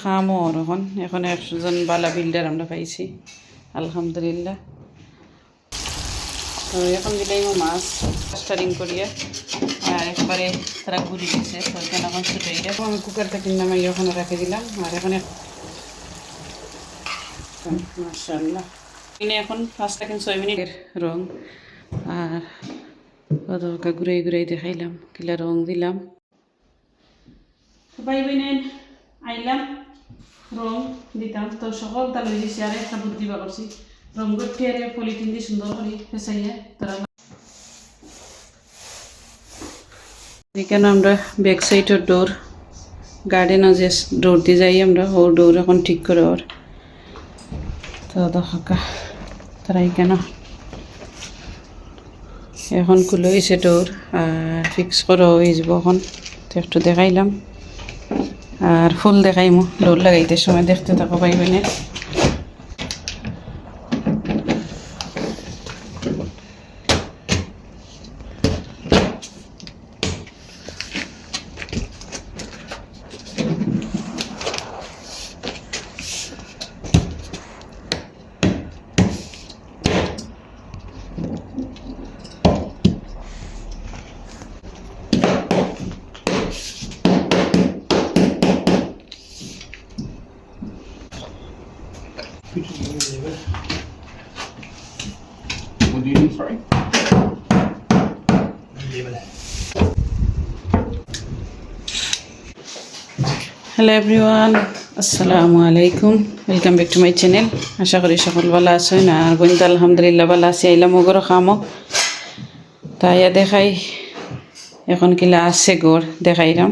খামো আর এখন। এখন একজন বালা বিল্ডার আমরা পাইছি। আলহামদুলিল্লাহ। তো এখন দিলাই মাছ স্টারিং করিয়া, আর একবারে তারা ঘুরি দিচ্ছে তো এখানে এখন ছুটে এখন আমি কুকারটা কিনলাম, আমি ওখানে রেখে দিলাম। আর এখন মাসাল্লাহ কিনে এখন পাঁচ সেকেন্ড ছয় মিনিটের রং। আর কতকা ঘুরাই ঘুরাই দেখাইলাম, কিলা রং দিলাম। ভাই বোনেন আইলাম। রং দিতাম। তো সকল তার লই দিছি একটা বুদ্ধি বা করছি। রং গঠি আর পলিথিন দিয়ে সুন্দর করে ফেসাইয়া তারা এখানে আমরা ব্যাক সাইডের ডোর গার্ডেনও যে ডোর দিয়ে যাই আমরা, ও ডোর এখন ঠিক করে ওর। তো দেখা তারা এখানে এখন খুলে হয়েছে ডোর আর ফিক্স করা হয়ে যাব এখন। তো একটু দেখাইলাম। আর ফুল দেখাইমু ডোর লাগাইতে সময় দেখতে থাকো পাইবে না What do you need, sorry? Hello everyone আসসালামু আলাইকুম welcome back to my channel আশা করি সকল ভালো আছেন আর বন্ধু আলহামদুলিল্লাহ ভালো আছি আইলাম ওগরও খামো তাই দেখাই এখন কিলা আছে গোর দেখাইলাম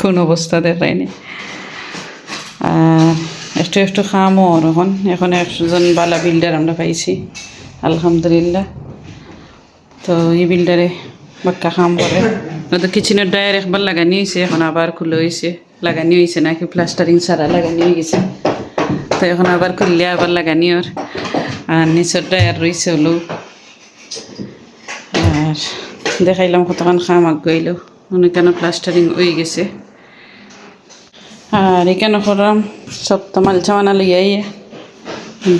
কোন অবস্থা দেখাইনি আর একটু একটু খামো আর এখন। এখন একজন বালা বিল্ডার আমরা পাইছি, আলহামদুলিল্লাহ। তো এই বিল্ডারে বাক্কা খাম করে। তো কিচেনের ডায়ার একবার লাগানি হয়েছে এখন আবার খুলে হয়েছে লাগানি হয়েছে নাকি প্লাস্টারিং সারা লাগানি হয়ে গেছে। তো এখন আবার খুললে আবার লাগানি ওর আর নিচের ডায়ার রয়েছে হলো। আর দেখাইলাম কতক্ষণ খাম আগ গইল। অনেকখানে প্লাস্টারিং হয়ে গেছে। আর এখানে করলাম সব তো মাল চামানা লইয়াই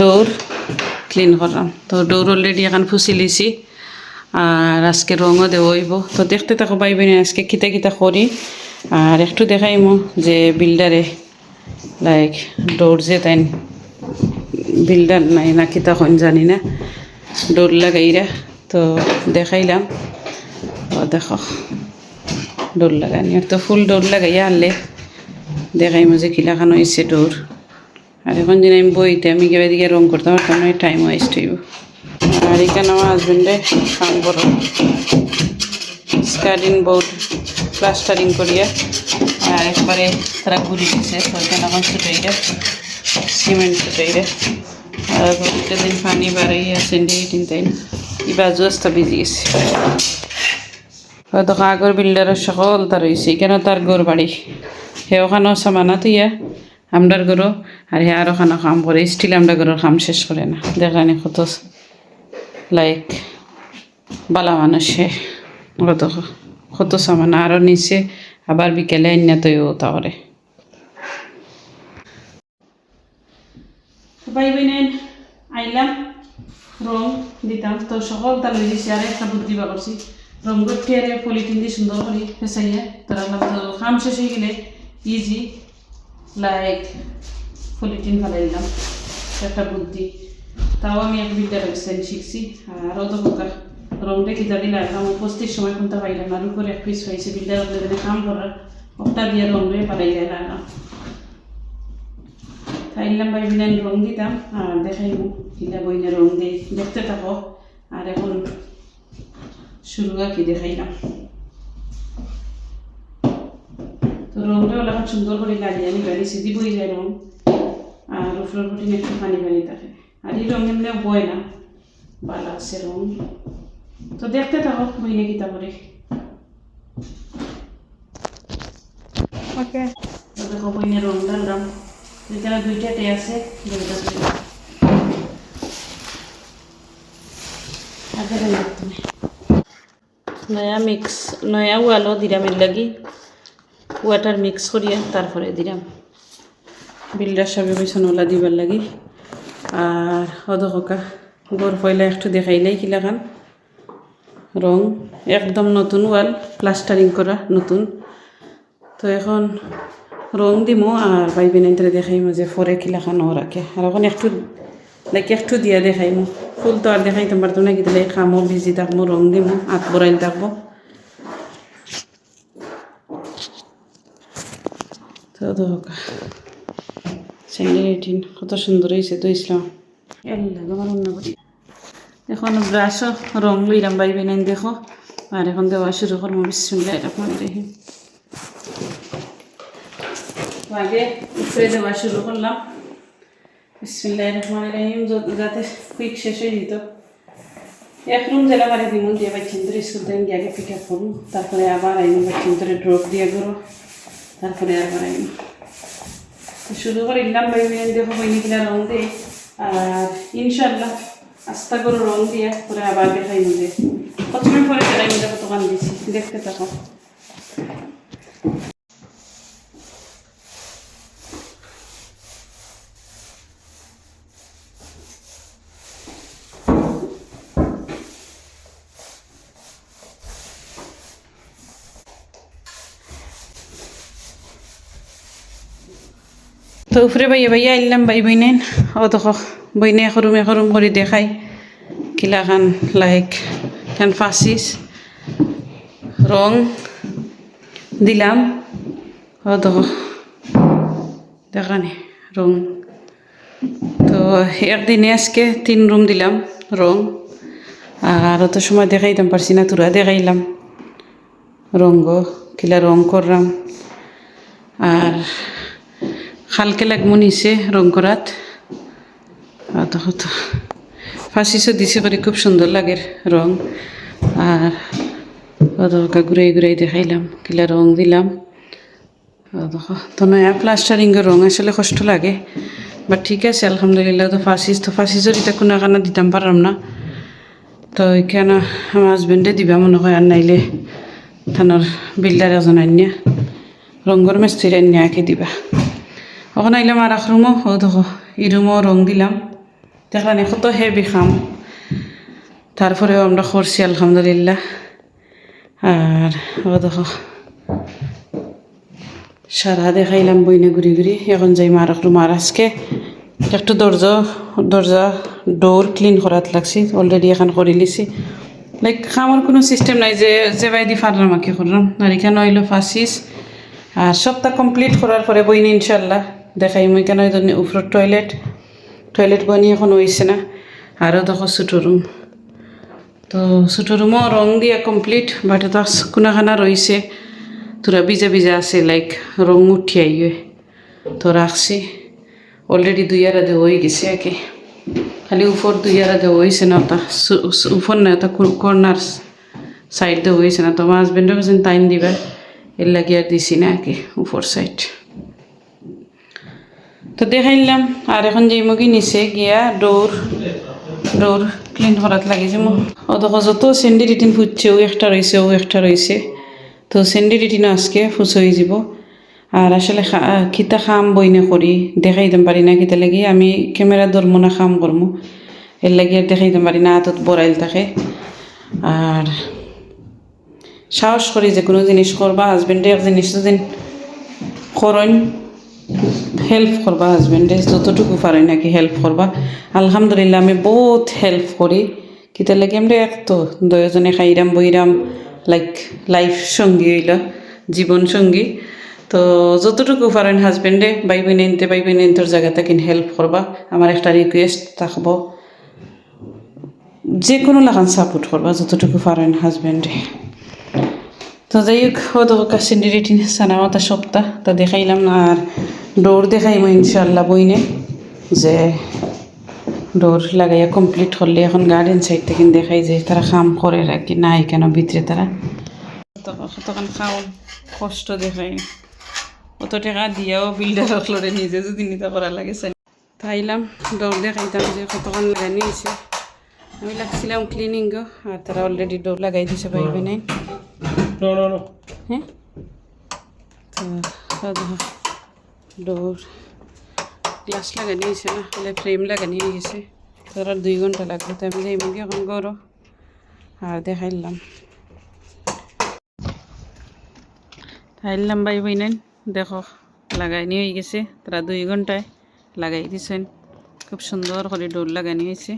ডোর ক্লিন করলাম তো ডোর অলরেডি এখন ফুসি লিছি। আর আজকে রঙও দেওয়া হইব। তো দেখতে থাকো পাইবেন আজকে কিতা কিতা করি। আর একটু দেখাইমু যে বিল্ডারে লাইক ডোর যে তাই বিল্ডার নাই না কিতা হন জানি না। ডোর লাগাইরা, তো দেখাইলাম। দেখো, ডোর লাগানি। তো ফুল ডোর লাগাইয়া আনলে। দেখাইমু যে কিলাখান হয়েছে ডোর আর এখন দিন আমি বইতে, আমি কেবে দিকে রং করতে পারতাম না টাইম ওয়েস্ট হইব। আর এখানে আমার হাজবেন্ডে কাম করো। স্কার্টিং বোর্ড প্লাস্টারিং করিয়া, আর একবারে তারা ঘুরি দিছে, তো এখানে ছুটাইরে সিমেন্ট ছুটাইরে আর ঘুরতে দিন পানি বাড়াইয়া সেন্ডি দিন তাই ই বাজু আসতে বিজি গেছে। হয়তো আগর বিল্ডারের সকল তার রয়েছে এখানে তার গোর বাড়ি হে ওখানেও সামানা তুইয়া আমরার গরো, আর হে আর ওখানে কাম করে স্টিল আমরা গরোর কাম শেষ করে না। দেখলানি কত লাইক বালা মানুষে কত কত সামানা আরও নিচে আবার বিকেলে আইনা তৈও তাহলে। ভাই বোনেন, আইলাম, রং দিতাম। তো সকল তার দিছি, আর একটা বুদ্ধি বা করছি রং আর পলিথিন দিয়ে সুন্দর করে ফেসাইয়া তারা কাম শেষ হয়ে গেলে ইজি লাইক পলিথিন ফেলাই দিলাম একটা বুদ্ধি। তাও আমি এক বিদ্যা ব্যবসায় শিখছি। আর অত প্রকার রংটা কিতা দিলে আমি উপস্থিত সময় কোনটা পাইলাম আর উপরে এক পিস হয়েছে বিদ্যা যেখানে কাম করার। একটা দিয়ে রং রে পালাই যায় না তাইলাম ভাই বিনান রং দিতাম, আর দেখাইব কিনা বইনে রং দিই। দেখতে থাকো। আর এখন শুরু কি দেখাইলাম তো রংটা ওলা সুন্দর করে লাগিয়ে আমি গাড়ি সিধি বই যায় রং আর উপরের প্রতি একটু পানি পানি থাকে আর এই রং এমনি বয় না ভালো আছে রং তো দেখতে থাকো বইনে কিতা করে ওকে দেখো। বইনে রং ডাললাম এখানে দুইটা টে আছে দুইটা দুইটা আগে তুমি। নয়া মিক্স নয়া ওয়ালও দিলাম এর লাগি। ওয়াটার মিক্স করিয়া তারপরে দিলাম। বিল্ডার কইসন ওলা দিবার লাগি। আর অধকা গড় পয়লা একটু দেখাইলেই কিলাখান রং একদম নতুন ওয়াল প্লাস্টারিং করা নতুন। তো এখন রং দিমো আর ভাই বেনাইতে দেখাইমো যে ফরে কিলাখান ও রাখে আর এখন একটু লাইক একটু দিয়া দেখাইমো। ফুল তো আর দেখাইতে পারতো না, কিন্তু খামো, ভিজি থাকব রং দিমো হাত বড়াইল থাকব। তো দোকা কত সুন্দর হয়েছে তো ইসলাম। আমার অন্য এখন ব্রাশও রং লইলাম বাইবে নেন দেখো। আর এখন দেওয়া শুরু করব। বিসমিল্লাহ রহমান রহিম। আগে উপরে দেওয়া শুরু করলাম। বিসমিল্লাহ রহমান রহিম, যাতে কুইক শেষ হয়ে যেত। এক রুম জেলা বাড়ি দিমন দিয়ে বাচ্চান ধরে স্কুল থেকে আগে পিক আপ করুন। তারপরে আবার আইন বাচ্চান ধরে ড্রপ দিয়ে করো। তারপরে আর আইন তো শুরু করে ইনলাম বাই বিরিয়ানি দেখো বইনি কিনা রং দিয়ে আর ইনশাল্লাহ আস্তা করে রং দিয়ে পরে আবার দেখাই নিজে প্রথমে পরে দেখাই নিজে কতক্ষণ দিছি, দেখতে থাকো। তো উপরে বাইয়া বাইয়া আইলাম বাই বইনেন। ও দেখো, বইনে এখরুম এখরুম করে দেখাই। কিলা খান লাইক, খান ফাঁসিস, রং দিলাম। ও দেখো, দেখানি, রং। তো একদিনে আজকে তিন রুম দিলাম, রং। আর অত সময় দেখাইতাম পারছি না, তোরা দেখাইলাম। রঙ্গ, কিলা রং করলাম। আর হালকে লাগমো নিচে, রং করাত। দেখো দিছে করে খুব সুন্দর লাগে রং। আর ঘুরাই ঘুরাই দেখাইলাম, কিলা রং দিলাম। দেখো, তো নয়া প্লাস্টারিংয়ের রং আসলে কষ্ট লাগে। বাট ঠিক আছে, আলহামদুলিল্লাহ, তো ফাঁসিস, তো ফাঁসিসের এটা কোনো কারণে দিতাম পারলাম না। তো এখানে আমার হাজবেন্ডে দিবা মনে হয় আর নাইলে থানোর বিল্ডার এজন আনিয়া রঙর মিস্ত্রি আনিয়া আঁকি দিবা। ওখানে আইলাম আর এক রুমও ও দেখো এই রুমও রং দিলাম দেখলাম কত হেভি খাম তারপরেও আমরা করছি আলহামদুলিল্লাহ আর ও দেখো সারা দেখাইলাম বইনে ঘুরি ঘুরি এখন যাই মার এক রুম আর আজকে একটু দরজা দরজা ডোর ক্লিন করাত লাগছি অলরেডি এখন করে লিছি লাইক আমার কোনো সিস্টেম নাই যে যে বাইদি ফারলাম আঁকি করলাম আর এখানে হইল ফাঁসিস আর সবটা কমপ্লিট করার পরে বইনি ইনশাল্লাহ দেখাই মই কেন উপর টয়লেট টয়লেট বনি এখন হয়েছে না? আরও দেখো ছোটো রুম তো ছোটো রুমও রং দিয়া কমপ্লিট বাট এটা কোনাখানা রয়েছে তোরা ভিজা ভিজা আছে লাইক রং উঠি আইয়ে তো রাখছি অলরেডি দুই আড়া দেওয়া হয়ে গেছে আর খালি উপর দুই আড়া দেওয়া হয়েছে না ওটা উপর না ওটা কর্নার সাইড হয়েছে না। তো আমার হাজবেন্ডও কাছে টাইম দিবা। এর লাগে আর দিছি না আর কি উপর সাইড তো দেখাইলাম আর এখন যে মুগি নিচে গিয়া ডোর ডোর ক্লিন করাত লাগিছে মোক ও দেখো, যত স্যান্ডি রিটিন ফুটছে, ও একটা রয়েছে ও একটা রয়েছে তো স্যান্ডি রিটিনও আজকে ফুস হয়ে যাব। আর আসলে খিতা খাম বইনে করি দেখাইতাম পারি না খিতা লাগি। আমি ক্যামেরা ধরবো না খাম করব এর লাগি আর দেখাইতাম পারি না, হাতত বড়াইল থাকে। আর সাহস করি যে কোনো জিনিস করবা হাজবেন্ডে এক জিনিস যদি করইন হেল্প করবা হাজবেন্ডে যতটুকু পারে নাকি হেল্প করবা। আলহামদুলিল্লাহ, আমি বহুত হেল্প করি। কিতা লাগে, আমরা এক তো দুজনে খাইরাম, বইরাম লাইক লাইফ সঙ্গী হইল, জীবন সঙ্গী। তো যতটুকু পারেন হাজবেন্ডে বাই বোন এনতে বাই বোন এনতর জায়গাতে কিন হেল্প করবা। আমার একটা রিকোয়েস্ট থাকব যে কোনো লাগান সাপোর্ট করবা, যতটুকু পারেন হাজবেন্ডে তো যাই হোক ও তো কাশিন্ডি রেটিন সানামাতা সপ্তাহ তা দেখাইলাম না আর ডোর দেখাইমো ইনশাল্লাহ বইনে যে ডোর লাগাইয়া কমপ্লিট হলে এখন গার্ডেন সাইড থেকে দেখাই যে তারা কাম করে রাখি নাই কেন ভিতরে তারা। তখন খাওন কষ্ট দেখাই অত টাকা দিয়াও বিল্ডার লড়ে নিজে যদি নিতে করা লাগে তাইলাম ডোর দেখাইতাম যে কতক্ষণ লাগানি হয়েছে আমি লাগছিলাম ক্লিনিং গো আর তারা অলরেডি ডোর লাগাই দিছে পাইবে নাই. হ্যাঁ? তো ডোর গ্লাস লাগানি হয়েছে না তাহলে ফ্রেম লাগানি হয়ে গেছে তোর আর দুই ঘণ্টা লাগবে তো আমি যাই মুগি এখন করো আর দেখাইলাম খাইলাম বাই বই নেন দেখো লাগাইনি হয়ে গেছে তারা দুই ঘন্টায় লাগাই দিছেন খুব সুন্দর করে ডোর লাগানি হয়েছে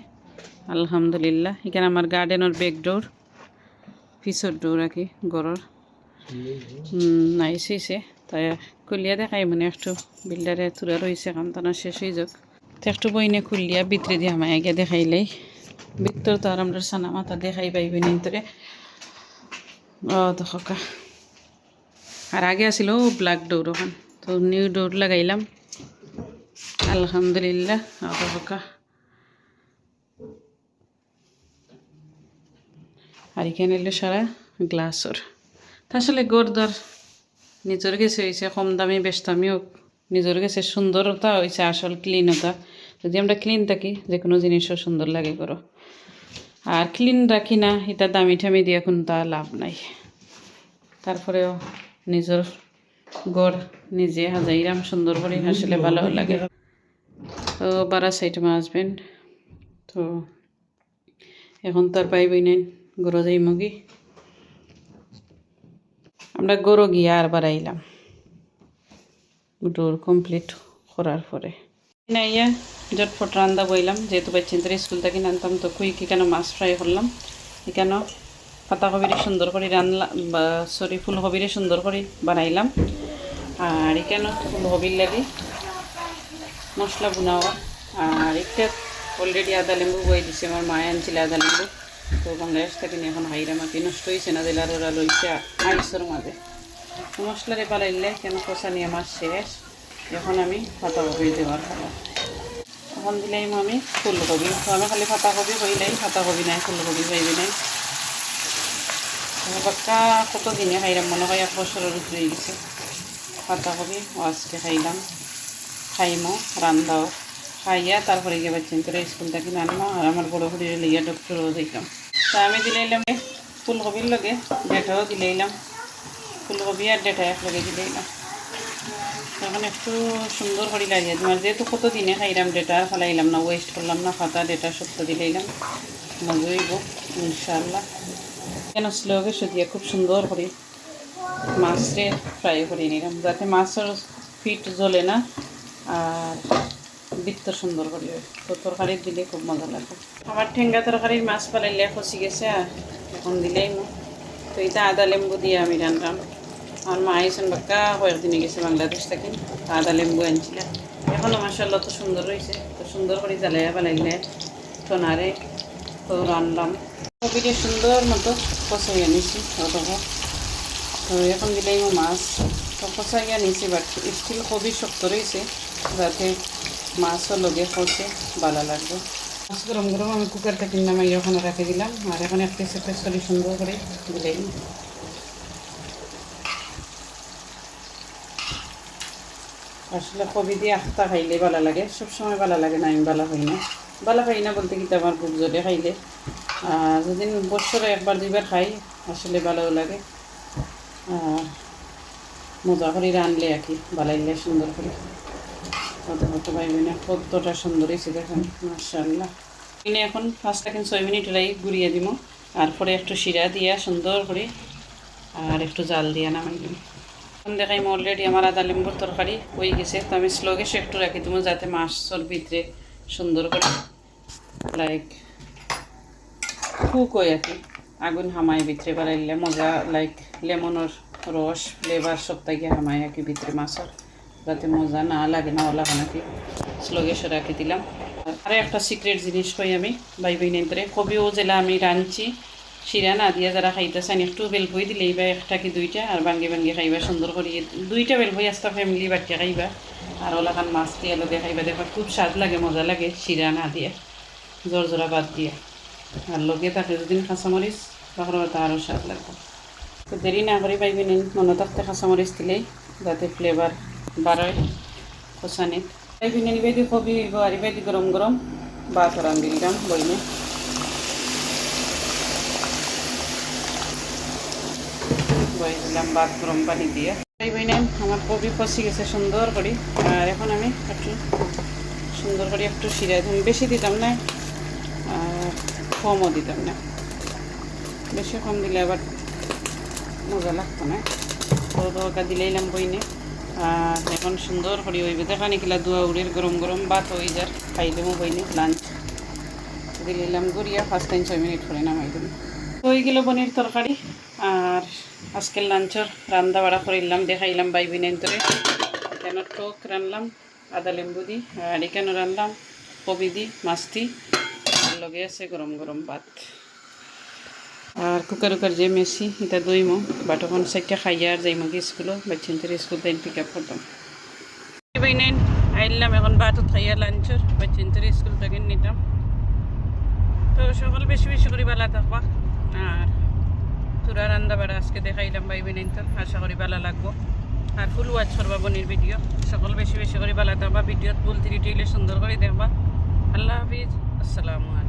আলহামদুলিল্লাহ এখানে আমার গার্ডেনের বেগ ডোর পিছর ডোর আর কি গড়র নাইস হয়েছে তাই কুলিয়া দেখাই মানে একটু বিল্ডারে তুলা রয়েছে কাম তানা শেষ হয়ে যাক তো একটু বইনে খুলিয়া ভিতরে দিয়ে আমায় আগে দেখাইলেই ভিতর তো আর আমরা সানা মাথা দেখাই পাইবে নিতরে ও দেখো আর আগে আসিল ব্ল্যাক ডোর ওখান তো নিউ ডোর লাগাইলাম। আলহামদুলিল্লাহ ও দেখো আর এখানে এলো সারা গ্লাসর আসলে গোরদার নিজের কাছে হয়েছে কম দামি, বেশ হোক। নিজের কাছে সুন্দরতা হয়েছে আসল ক্লিনতা যদি আমরা ক্লিন থাকি যে কোনো জিনিসও সুন্দর লাগে করো। আর ক্লিন রাখি না, এটা দামি ঠামি দিয়ে এখন তা লাভ নাই। তারপরেও নিজের গড় নিজে হাজাইরাম সুন্দর করে, আসলে ভালো লাগে। তো বারা সাইড আমার হাজবেন্ড তো এখন তার পাইবই নেন গরো যাই মুগি আমরা গরু গিয়ে আর বাড়াইলাম। ডোর কমপ্লিট করার পরে। না ইয়া জটফট রান্দা বইলাম। যেহেতু বাচ্চাদের স্কুল থেকে আনতাম, তো কুইক এখানে মাছ ফ্রাই করলাম। এখানে পাতাকবিরে সুন্দর করে রান্না, বা সরি ফুলকবিরে সুন্দর করে বানাইলাম। আর এখানে ফুলকবির লাগে মশলা বুনাওয়া আর একটা অলরেডি আদা লেম্বু বই দিছে, আমার মায়ে আনছিল আদা লেম্বু তো বাংলাদেশ থেকে এখন হাইরা মাটি নষ্ট হয়েছে না দিলার ওরা লইছে আইসর মাঝে। মশলারে বানাইলে কেন কষা নিয়ে আমার শেষ? এখন আমি পাতাকপি দেওয়ার খাবার এখন দিলাম আমি ফুলকপি। আমি খালি পাতাকপি হইলাই পাতাকপি নাই ফুলকপি পাইবি নাই। বাক্কা কত দিনে খাইলাম মনে হয় এক বছরের উপরে গেছে। পাতাকপি আজকে খাইলাম। খাইমো রান্দাও খাইয়া তারপরে গিয়ে বাচ্চান করে স্কুল থেকে আনব আর আমার বড় বুড়ির লইয়া ডক্টরও দেখলাম। তা আমি দিলাইলাম ফুলকপির লগে, ডেটাও দিলাইলাম ফুলকপি আর ডেটা এক লগে দিলাইলাম তখন একটু সুন্দর করে লাগিয়ে তোমার যেহেতু কত দিনে খাইলাম ডেটা, ফেলাইলাম না ওয়েস্ট করলাম না খাতা ডেটা সত্য দিলাইলাম মজা হইব ইনশাল্লাহ কেন স্লোকে সুদিয়ে খুব সুন্দর করে মাছরে ফ্রাই করে নিলাম, যাতে মাছের ফিট জ্বলে না। আর বৃত্ত সুন্দর করে তো তরকারি দিলে খুব মজা লাগে। আমার ঠেঙ্গা তরকারির মাছ পালাইলে খসি গেছে এখন দিলেই মো তো এটা আদা লেম্বু দিয়ে আমি রান্নাম। আমার মা আইসন বাক্কা কয়েকদিনে গেছে বাংলাদেশ থেকে। আদা লেম্বু আনছিল। এখনও মাসাল্লাহ তো সুন্দর রয়েছে তো সুন্দর করে জ্বালাইয়া পালাইলে টোনারে তো রানলাম কপিটা সুন্দর মতো কষাইয়া আনিছি তো এখন দিলেই মো মাছ। তো কষাইয়া নিছি, বাট স্টিল খুবই শক্ত রয়েছে যাতে মাছও লগে কষে ভালো লাগবে। মাছ গরম গরম আমি কুকার থেকে নামাই ওখানে রেখে দিলাম। আর এখন একটা সেটা সরি সুন্দর করে দিলেই আসলে কবি দিয়ে আখতা খাইলে ভালো লাগে। সবসময় ভালো লাগে না, আমি ভালো খাই না। ভালো খাই না বলতে কিন্তু আমার বুক জ্বলে খাইলে। আর যেদিন বছরে একবার, দুইবার খাই, আসলে ভালো লাগে। মজা করে রানলে আর কি বালাইলে সুন্দর করে। কত কত পাইবে না কতটা সুন্দর হয়েছে দেখেন মার্শাল্লাহ এনে এখন পাঁচ সেকেন্ড ছয় মিনিট লাই গুড়িয়ে দিব আর পরে একটু শিরা দিয়া সুন্দর করে আর একটু জাল দিয়া নামাই দিব এখন দেখাই অলরেডি আমার আদা লেম্বুর তরকারি হয়ে গেছে, তো আমি স্লো একটু রাখি দিব যাতে মাছর ভিতরে সুন্দর করে লাইক কুক হয় আর কি। আগুন হামায় ভিতরে বাড়াইলে মজা লাইক লেমনের রস ফ্লেভার সব থেকে হামায় আর কি ভিতরে মাছের। যাতে মজা না লাগে না, ওলা নাকি স্লো গ্যাসে রাখি দিলাম। আর একটা সিক্রেট জিনিস কই আমি বাই বাই নেই কবিও জেলা আমি রাঁধছি। শিরা না দিয়ে যারা খাইতে চান একটু বেল বই দিলেই বা একটা কি দুইটা, আর ভাঙ্গি ভাঙ্গি খাইবা, সুন্দর করে দুইটা বেল বই আসতে ফ্যামিলি বাটিয়া খাইবা। আর ওলাখান মাছ দিয়ে লগে খাইবা, দেখবা খুব স্বাদ লাগে, মজা লাগে শিরা না দিয়ে, জোর জোড়া বাদ দিয়ে। আর লগে থাকে যদি কাঁচামরিচ, তখন তা আরও স্বাদ লাগবে। তো দেরি না করে পাইবি নিন মনে থাকতে কাঁচামরিচ দিলেই, যাতে ফ্লেভার বাড়ায় কষানিত পাইবি নিন বেদি কবি আর বেদি গরম গরম ভাত রান্ধি দিলাম বইনে। বই দিলাম ভাত গরম পানি দিয়ে। এই বই নেন আমার কবি কষি গেছে সুন্দর করে। আর এখন আমি একটু সুন্দর করে, একটু সিরাই ধুম। বেশি দিতাম না কমও দিতাম না। বেশি কম দিলে আবার মজা লাগতো না। তো দরকার দিলেইলাম বইনে। আর এখন সুন্দর করে হইবে। দেখা নিকিলা দুয়া উড়ের গরম গরম ভাত হয়ে যার। খাইলেমো বইনে লাঞ্চ দিলাম গড়িয়া ফার্স্ট টাইম ছয় মিনিট করে নামাই দিলাম। হয়ে গেল পনির তরকারি। আর আজকের লাঞ্চর রান্না বাড়া করিলাম, দেখাইলাম বাই বিনেন্তরে কেন টক রানলাম, আদা লেম্বু দি, আর এখানে রানলাম কবি দি, মাছ দি। আর লগে আছে গরম গরম ভাত। আর কুকার উকার যে মেসি এটা দইমো। বাটখন সাইডটা খাইয়া আর যাইমো কি স্কুলও বাচ্চাদের স্কুল তাই পিক আপ করতাম আইলাম এখন বাটত খাইয়া লাঞ্চর বাচ্চাদের স্কুল থেকে নিতাম। তো সকল বেশি বেশি করে বেলা থাকবা। আর তুরা রান্দা বাড়া আজকে দেখাইলাম ভাই বোনেন তো। আশা করি ভালো লাগবো। আর ফুল ওয়াচ করবা বনির ভিডিও সকল বেশি বেশি করে ভালো থাকবা। ভিডিওত ভুল থ্রি টিলে সুন্দর করে দেখবা। আল্লাহ হাফিজ। আসসালামু আলাইকুম।